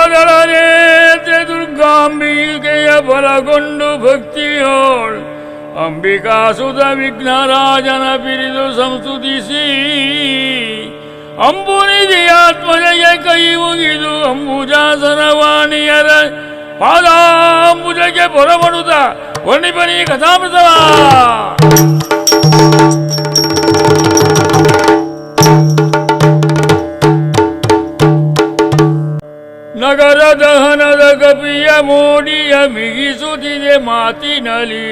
ಅಂಬುರುಹದಳನೇತೆ ದುರ್ಗಾಂಬಿಕೆಯ ಬಲಗೊಂಡು ಭಕ್ತಿಯೋಳ್ ಅಂಬಿಕಾಸುತ ವಿಘ್ನರಾಜನ ಪಿರಿದು ಸಂಸ್ತುತಿಸಿ ಅಂಬುನಿಧಿಯಾತ್ಮಜಗೆ ಕೈ ಮುಗಿದು ಅಂಬುಜಾಸನವಾಣಿಯರ ಪಾದಾಂಬುಜಕ್ಕೆ ಪೊರಬಡುತ್ತ ವರ್ಣಿಪನಿ ಕಥಾಮೃತವ ನಗರ ದಹನದ ಕಪಿಯ ಮೋಡಿಯ ಮಿಗಿಸುತ್ತಿದೆ ಮಾತಿನಲಿ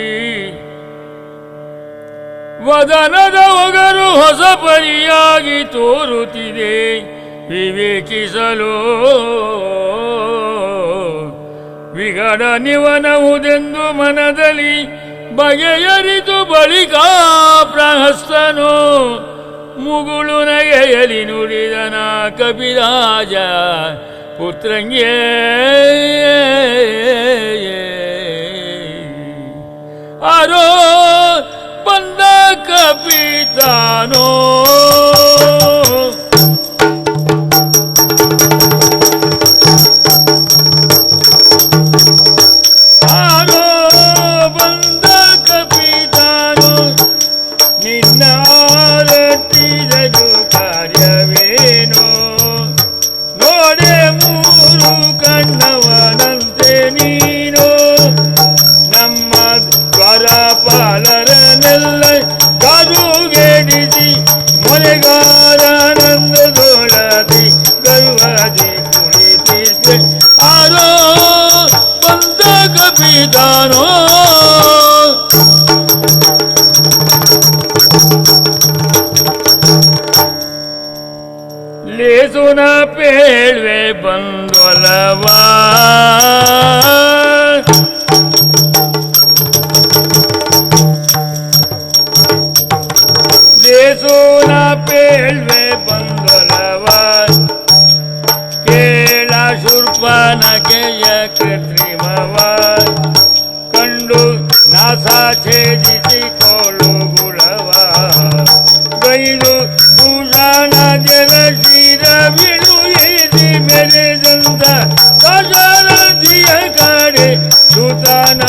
ವದನದ ಒಗರು ಹೊಸ ಪರಿಯಾಗಿ ತೋರುತ್ತಿದೆ, ವಿವೇಕಿಸಲು. ವಿಗಡ ನಿವನವುದೆಂದು ಮನದಲ್ಲಿ ಬಗೆಯರಿತು ಬಳಿಕ ಪ್ರಹಸ್ತನು ಮುಗುಳು ನಗೆಯಲಿ ನುಡಿದನ ಕಪಿರಾಜ ಪುತ್ರಂಗೇ ಆರೋ ಬಂದ ಕಪಿತಾನೋ ನೀನು ನಮ್ಮ ದ್ವಾರಪಾಲರನೆಲ್ಲ ಕಾದುಗೆಡಿಸಿ ಮೊನೆಗಾರಾನಂದದೊಳದಿ ಗರ್ವದಿ ಕುಳಿತಿದ್ದೆ. ಆರೋ ಬಂದ ಕಪಿತಾನೋ ಲೇಸುನ ಪೇಳ್ವೆ ಬಂದೊಲವಾ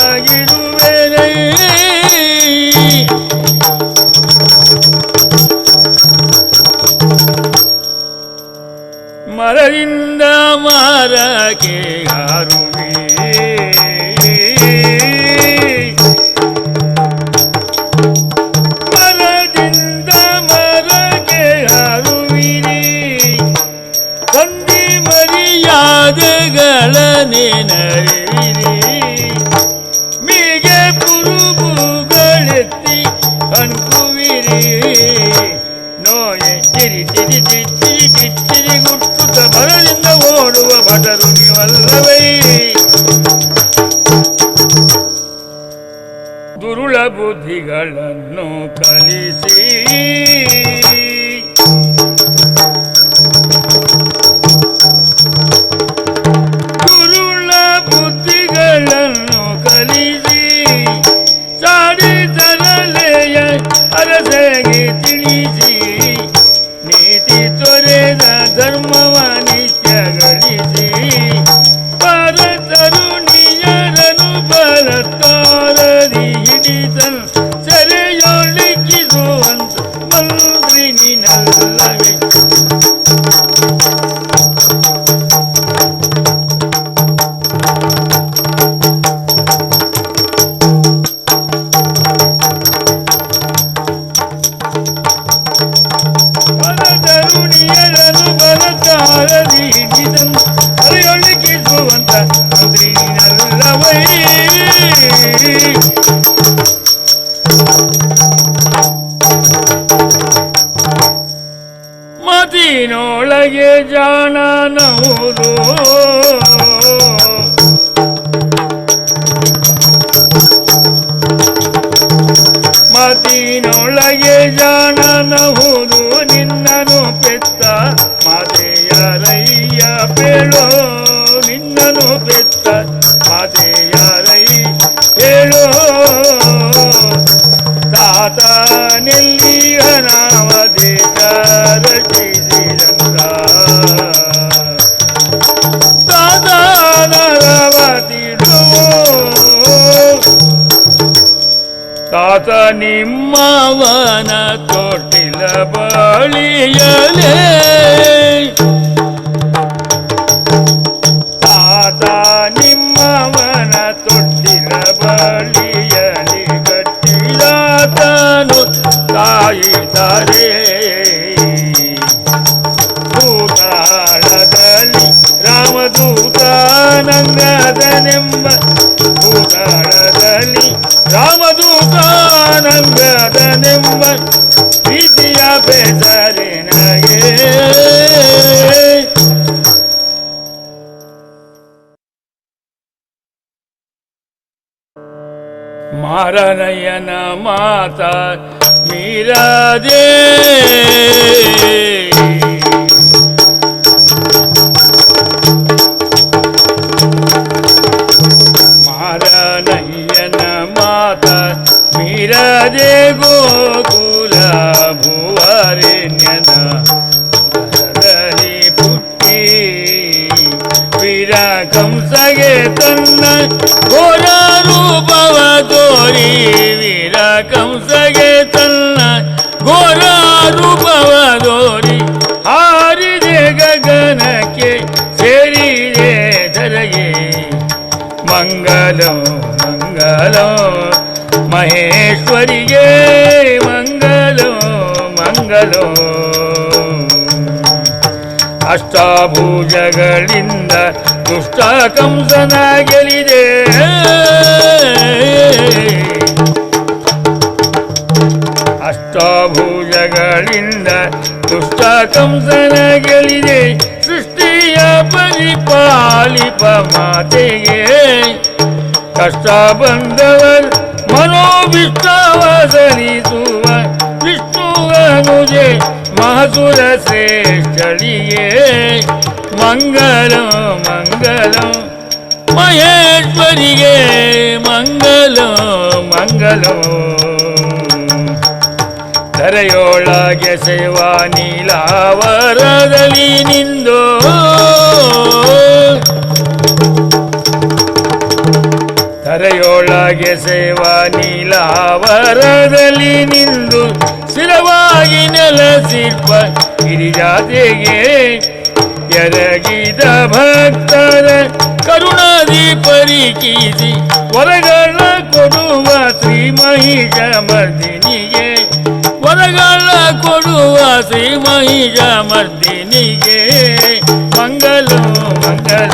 ಸುತನಾಗಿರುವೆನೇ ಮರದಿಂದ ಮರಕ್ಕೆ ಹಾರುವೆ ಅನ್ಕುವಿರಿ ನೋಯೆ ತಿರಿ ಚಿರಿ ತಿರಿ ತಿರಿ ಗುಟ್ಟುತ್ತ ಬರಲಿಂದ ಓಡುವ ದುರುಳ ಬುದ್ಧಿಗಳನ್ನು ಕಲಿಸಿ. ದುರುಳ ಬುದ್ಧಿಗಳನ್ನು ಕಲಿಸಿ. ಸೆರೆಯೊಳಗಿಸುವಂತ ಮಂತ್ರಿ ನೀನಲ್ಲವೇ ಬಲತರುಣಿಯರನು ಬಲತ್ತಾರದಿ ಹಿಡಿದನು ಜಾಣನವುದು ಮತಿನೊಳಗೆ ಜಾಣನಹುದು ನಿನ್ನನು ಪೆತ್ತ. ಮಾತೆಯರಯ್ಯ ಬೇಳೋ ನಿನ್ನನು ಪೆತ್ತ. ಮಾತೆಯರೈ ಹೇಳೋ ತಾತ ನೆಲ್ಲಿಯ ನಾಮದೇಶ ರಚಿಸಿದಂತ ಸಮಾಧಾನವತಿಡು ತಾತ ನಿಮ್ಮವನ ತೊಟ್ಟಿಲ ಬಳಿಯಲೇ ತಾತ ನಿಮ್ಮವನ ತೊಟ್ಟಿಲ ಬಳಿಯಲಿ ಕಟ್ಟಿದಾತನು ತಾಯಿ ಭೂತಾಳದಲ್ಲಿ ರಾಮದೂತಾನಂಗದನೆಂಬ ಪ್ರೀತಿಯ ಬೆಸರಿನಗೆ ಮಾರನಯ್ಯನ ಮಾತ ಮೀರದೆ ధరణి పుట్టి విరాగం సగే తన్న ఘోర రూపవ గోరి విరాగం సగే తన్న ఘోర రూపవ గోరి హారిదే గగనకే సేరిదే ధరయే మంగళం మంగళం మహేశ్వరియే మంగళం మంగళం. ಅಷ್ಟಾಭುಜಗಳಿಂದ ದುಷ್ಟ ಕಂಸನ ಗೆಲಿದೆ ಅಷ್ಟಾಭೂಜಗಳಿಂದ ದುಷ್ಟ ಕಂಸನ ಗೆಲಿದೆ ಸೃಷ್ಟಿಯ ಪರಿಪಾಲಿಪ ಮಾತೆಗೆ ಕಷ್ಟ ಬಂದವ ಮನೋವಿಷ್ಣವ ಸರಿಸುವ ವಿಷ್ಣುವನುಜೆ ಮಹಸುರ ಶ್ರೇಷ್ಠಳಿಗೆ ಮಂಗಲ ಮಂಗಲ. ಮಹೇಶ್ವರಿಗೆ ಮಂಗಲ ಮಂಗಲ. ಧರೆಯೊಳಗೆ ಸೇವಾ ನೀಲಾವರದಲ್ಲಿ ನಿಂದೋ. ಧರೆಯೊಳಗೆ ಸೇವಾ ನೀಲಾವರದಲ್ಲಿ ನಿಂದು. ಸ್ಥಿರವಾಗಿ ನೆಲಸಿರ್ಪ ಗಿರಿಜಾತೆಗೆ ಎರಗಿದ ಭಕ್ತರ ಕರುಣಾದಿ ಪರಿಕೀಸಿ ವರಗಳ ಕೊಡುವ ಶ್ರೀ ಮಹಿಷ ಮರ್ದಿನಿಗೆ ವರಗಳ ಕೊಡುವ ಶ್ರೀ ಮಹಿಷ ಮರ್ದಿನಿಗೆ ಮಂಗಲ ಮಂಗಲ,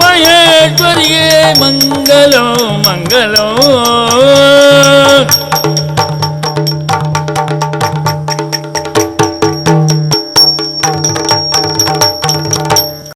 ಮಹೇಶ್ವರಿಗೆ ಮಂಗಲ ಮಂಗಲ.